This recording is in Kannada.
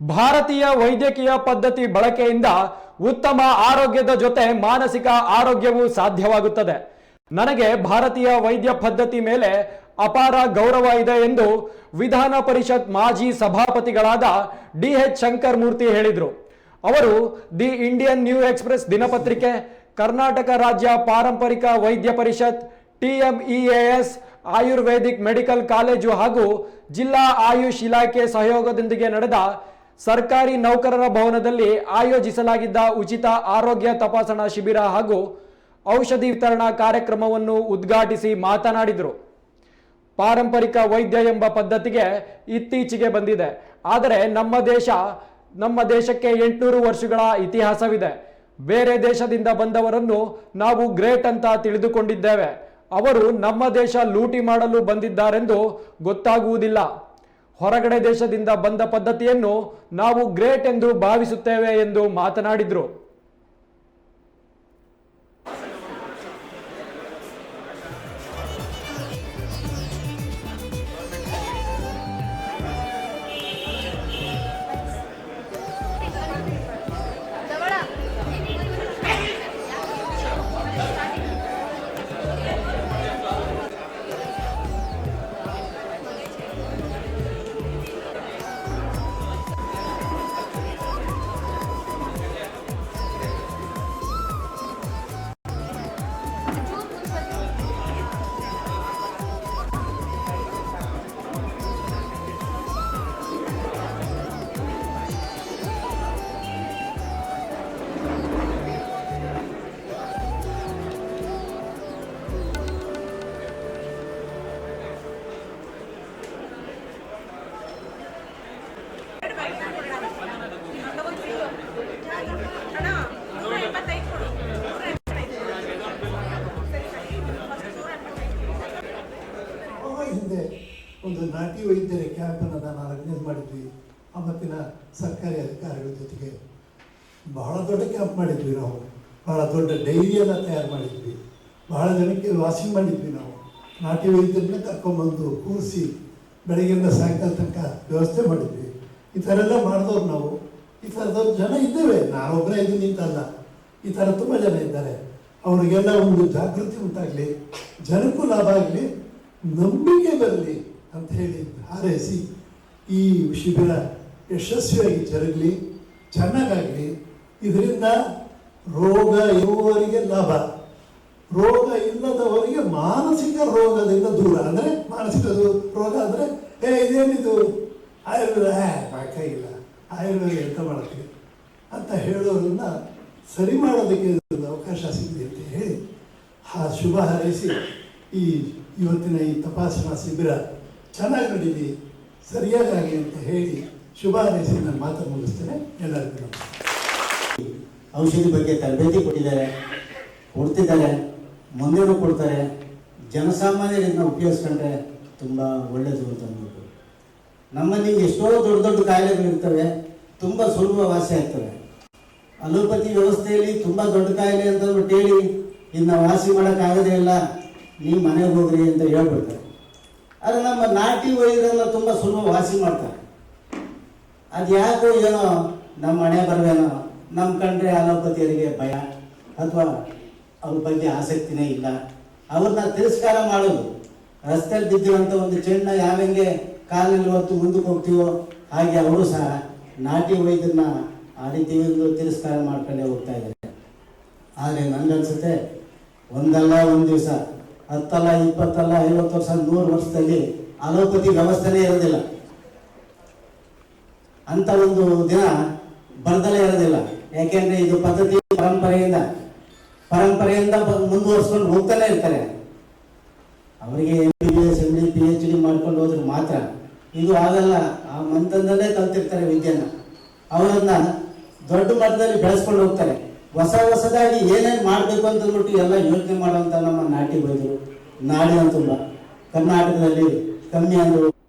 ಭಾರತೀಯ ವೈದ್ಯಕೀಯ ಪದ್ಧತಿ ಬಳಕೆಯಿಂದ ಉತ್ತಮ ಆರೋಗ್ಯದ ಜೊತೆ ಮಾನಸಿಕ ಆರೋಗ್ಯವೂ ಸಾಧ್ಯವಾಗುತ್ತದೆ. ನನಗೆ ಭಾರತೀಯ ವೈದ್ಯ ಪದ್ಧತಿ ಮೇಲೆ ಅಪಾರ ಗೌರವ ಇದೆ ಎಂದು ವಿಧಾನ ಪರಿಷತ್ ಮಾಜಿ ಸಭಾಪತಿಗಳಾದ ಡಿ ಎಚ್ ಶಂಕರ್ ಮೂರ್ತಿ ಹೇಳಿದರು. ಅವರು ದಿ ಇಂಡಿಯನ್ ನ್ಯೂ ಎಕ್ಸ್ಪ್ರೆಸ್ ದಿನಪತ್ರಿಕೆ, ಕರ್ನಾಟಕ ರಾಜ್ಯ ಪಾರಂಪರಿಕ ವೈದ್ಯ ಪರಿಷತ್, ಟಿಎಂಇಎಎಸ್ ಆಯುರ್ವೇದಿಕ್ ಮೆಡಿಕಲ್ ಕಾಲೇಜು ಹಾಗೂ ಜಿಲ್ಲಾ ಆಯುಷ್ ಇಲಾಖೆ ಸಹಯೋಗದೊಂದಿಗೆ ನಡೆದ ಸರ್ಕಾರಿ ನೌಕರರ ಭವನದಲ್ಲಿ ಆಯೋಜಿಸಲಾಗಿದ್ದ ಉಚಿತ ಆರೋಗ್ಯ ತಪಾಸಣಾ ಶಿಬಿರ ಹಾಗೂ ಔಷಧಿ ವಿತರಣಾ ಕಾರ್ಯಕ್ರಮವನ್ನು ಉದ್ಘಾಟಿಸಿ ಮಾತನಾಡಿದರು. ಪಾರಂಪರಿಕ ವೈದ್ಯ ಎಂಬ ಪದ್ಧತಿಗೆ ಇತ್ತೀಚೆಗೆ ಬಂದಿದೆ. ಆದರೆ ನಮ್ಮ ದೇಶ, ನಮ್ಮ ದೇಶಕ್ಕೆ ಎಂಟುನೂರು ವರ್ಷಗಳ ಇತಿಹಾಸವಿದೆ. ಬೇರೆ ದೇಶದಿಂದ ಬಂದವರನ್ನು ನಾವು ಗ್ರೇಟ್ ಅಂತ ತಿಳಿದುಕೊಂಡಿದ್ದೇವೆ. ಅವರು ನಮ್ಮ ದೇಶ ಲೂಟಿ ಮಾಡಲು ಬಂದಿದ್ದಾರೆಂದು ಗೊತ್ತಾಗುವುದಿಲ್ಲ. ಹೊರಗಡೆ ದೇಶದಿಂದ ಬಂದ ಪದ್ಧತಿಯನ್ನು ನಾವು ಗ್ರೇಟ್ ಎಂದು ಭಾವಿಸುತ್ತೇವೆ ಎಂದು ಮಾತನಾಡಿದರು. ನಾಟಿ ವೈದ್ಯರ ಕ್ಯಾಂಪನ್ನು ನಾನು ಆರ್ಗನೈಸ್ ಮಾಡಿದ್ವಿ. ಅವತ್ತಿನ ಸರ್ಕಾರಿ ಅಧಿಕಾರಿಗಳ ಜೊತೆಗೆ ಬಹಳ ದೊಡ್ಡ ಕ್ಯಾಂಪ್ ಮಾಡಿದ್ವಿ ನಾವು. ಬಹಳ ದೊಡ್ಡ ಡೈರಿಯನ್ನು ತಯಾರು ಮಾಡಿದ್ವಿ. ಬಹಳ ಜನಕ್ಕೆ ವಾಸಿಂಗ್ ಮಾಡಿದ್ವಿ ನಾವು. ನಾಟಿ ವೈದ್ಯರನ್ನ ಕರ್ಕೊಂಬಂದು ಕೂರಿಸಿ ಬೆಳಗ್ಗೆಯಿಂದ ಸಾಯಂಕಾಲ ತನಕ ವ್ಯವಸ್ಥೆ ಮಾಡಿದ್ವಿ. ಈ ಥರ ಎಲ್ಲ ಮಾಡಿದವ್ರು ನಾವು. ಈ ಥರದವ್ರು ಜನ ಇದ್ದೇವೆ. ನಾನೊಬ್ಬರೇ ಇದ್ದೀನಿ ಅಂತಲ್ಲ. ಈ ಥರ ತುಂಬ ಜನ ಇದ್ದಾರೆ. ಅವರಿಗೆಲ್ಲ ಒಂದು ಜಾಗೃತಿ ಉಂಟಾಗಲಿ, ಜನಕ್ಕೂ ಲಾಭ ಆಗಲಿ, ನಂಬಿಕೆ ಬರಲಿ. ಅಂತ ಹೇಳಿ ಹಾರೈಸಿ ಈ ಶಿಬಿರ ಯಶಸ್ವಿಯಾಗಿ ಜರುಗಲಿ, ಚೆನ್ನಾಗಾಗಲಿ. ಇದರಿಂದ ರೋಗ ಇರುವವರಿಗೆ ಲಾಭ. ರೋಗ ಇಲ್ಲದವರಿಗೆ ಮಾನಸಿಕ ರೋಗದಿಂದ ದೂರ. ಅಂದರೆ ಮಾನಸಿಕ ರೋಗ ಅಂದರೆ, ಏ, ಇದೇನಿದು? ಆಯುರ್ವೇದ ಇಲ್ಲ. ಆಯುರ್ವೇದ ಎಂತ ಮಾಡ್ತೀವಿ ಅಂತ ಹೇಳೋದನ್ನು ಸರಿ ಮಾಡೋದಕ್ಕೆ ಅವಕಾಶ ಸಿಗಲಿ ಅಂತ ಹೇಳಿ. ಆ ಶುಭ ಹಾರೈಸಿ ಈ ಇವತ್ತಿನ ಈ ತಪಾಸಣಾ ಶಿಬಿರ. ಚೆನ್ನಾಗಿ ನಡೀಲಿ ಸರಿಯಾಗಿ ಅಂತ ಹೇಳಿ ಶುಭ ಹಾರೈಸಿ ನಾನು ಮಾತು ಮುಗಿಸ್ತೇನೆ. ಎಲ್ಲರಿಗೂ ಔಷಧಿ ಬಗ್ಗೆ ತರಬೇತಿ ಕೊಟ್ಟಿದ್ದಾರೆ, ಕೊಡ್ತಿದ್ದಾರೆ, ಮುಂದೆನೂ ಕೊಡ್ತಾರೆ. ಜನಸಾಮಾನ್ಯರಿಂದ ಉಪಯೋಗಿಸ್ಕೊಂಡ್ರೆ ತುಂಬ ಒಳ್ಳೆಯದು ಅಂತ ಅಂದ್ಬಿಟ್ಟು ನಮ್ಮಲ್ಲಿ ಎಷ್ಟೋ ದೊಡ್ಡ ದೊಡ್ಡ ಕಾಯಿಲೆಗಳಿರ್ತವೆ ತುಂಬ ಸುಲಭ ವಾಸಿ ಆಗ್ತವೆ. ಅಲೋಪತಿ ವ್ಯವಸ್ಥೆಯಲ್ಲಿ ತುಂಬ ದೊಡ್ಡ ಕಾಯಿಲೆ ಅಂತಂದ್ಬಿಟ್ಟು ಹೇಳಿ, ಇನ್ನು ವಾಸಿ ಮಾಡೋಕ್ಕಾಗದೇ ಇಲ್ಲ, ನೀವು ಮನೆಗೆ ಹೋಗ್ರಿ ಅಂತ ಹೇಳ್ಬಿಡ್ತಾರೆ. ಆದರೆ ನಮ್ಮ ನಾಟಿ ವೈದ್ಯರನ್ನ ತುಂಬ ಸುಲಭ ವಾಸಿ ಮಾಡ್ತಾರೆ. ಅದು ಯಾಕೋ ಏನೋ ನಮ್ಮ ಮನೆ ಬರವೇನೋ ನಮ್ಮ ಕಂಡ್ರೆ ಅಲೋಪತಿಯರಿಗೆ ಭಯ, ಅಥವಾ ಅವ್ರ ಬಗ್ಗೆ ಆಸಕ್ತಿನೇ ಇಲ್ಲ. ಅವ್ರನ್ನ ತಿರಸ್ಕಾರ ಮಾಡೋದು. ರಸ್ತೆಯಲ್ಲಿ ಬಿದ್ದಿರುವಂಥ ಒಂದು ಚೆಂಡ ಯಾವಂಗೆ ಕಾಲಲ್ಲಿ ಹೊತ್ತು ಮುಂದಕ್ಕೆ ಹೋಗ್ತೀವೋ, ಹಾಗೆ ಅವರು ಸಹ ನಾಟಿ ವೈದ್ಯರನ್ನ ಆ ರೀತಿ ತಿರಸ್ಕಾರ ಮಾಡ್ಕೊಂಡೇ ಹೋಗ್ತಾ ಇದ್ದಾರೆ. ಆದರೆ ನನಗನ್ಸುತ್ತೆ ಒಂದಲ್ಲ ಒಂದು ದಿವಸ ಹತ್ತಲ್ಲ, ಇಪ್ಪತ್ತಲ್ಲ, ಐವತ್ತು ವರ್ಷ, ನೂರು ವರ್ಷದಲ್ಲಿ ಅಲೋಪತಿ ವ್ಯವಸ್ಥೆನೇ ಇರೋದಿಲ್ಲ. ಅಂತ ಒಂದು ದಿನ ಬರ್ದಲೇ ಇರೋದಿಲ್ಲ. ಯಾಕೆಂದ್ರೆ ಇದು ಪದ್ಧತಿ ಪರಂಪರೆಯಿಂದ ಪರಂಪರೆಯಿಂದ ಮುಂದುವರ್ಸ್ಕೊಂಡು ಹೋಗ್ತಾನೆ ಇರ್ತಾರೆ. ಅವರಿಗೆ M B B S M D P H D ಮಾಡ್ಕೊಂಡು ಹೋದ್ರೆ ಮಾತ್ರ ಇದು ಆಗಲ್ಲ. ಆ ಮಂತಂದಲ್ಲೇ ಕಲ್ತಿರ್ತಾರೆ ವಿದ್ಯೆನ. ಅವರನ್ನ ದೊಡ್ಡ ಮಟ್ಟದಲ್ಲಿ ಬೆಳೆಸ್ಕೊಂಡು ಹೋಗ್ತಾರೆ. ಹೊಸ ಹೊಸದಾಗಿ ಏನೇನು ಮಾಡಬೇಕು ಅಂತ ಅಂದ್ಬಿಟ್ಟು ಎಲ್ಲ ಯೋಚನೆ ಮಾಡುವಂತ ನಮ್ಮ ನಾಟಿ ಬೈದರು. ನಾಡಿನ ತುಂಬ. ಕರ್ನಾಟಕದಲ್ಲಿ ಕಮ್ಮಿ ಅಂದರು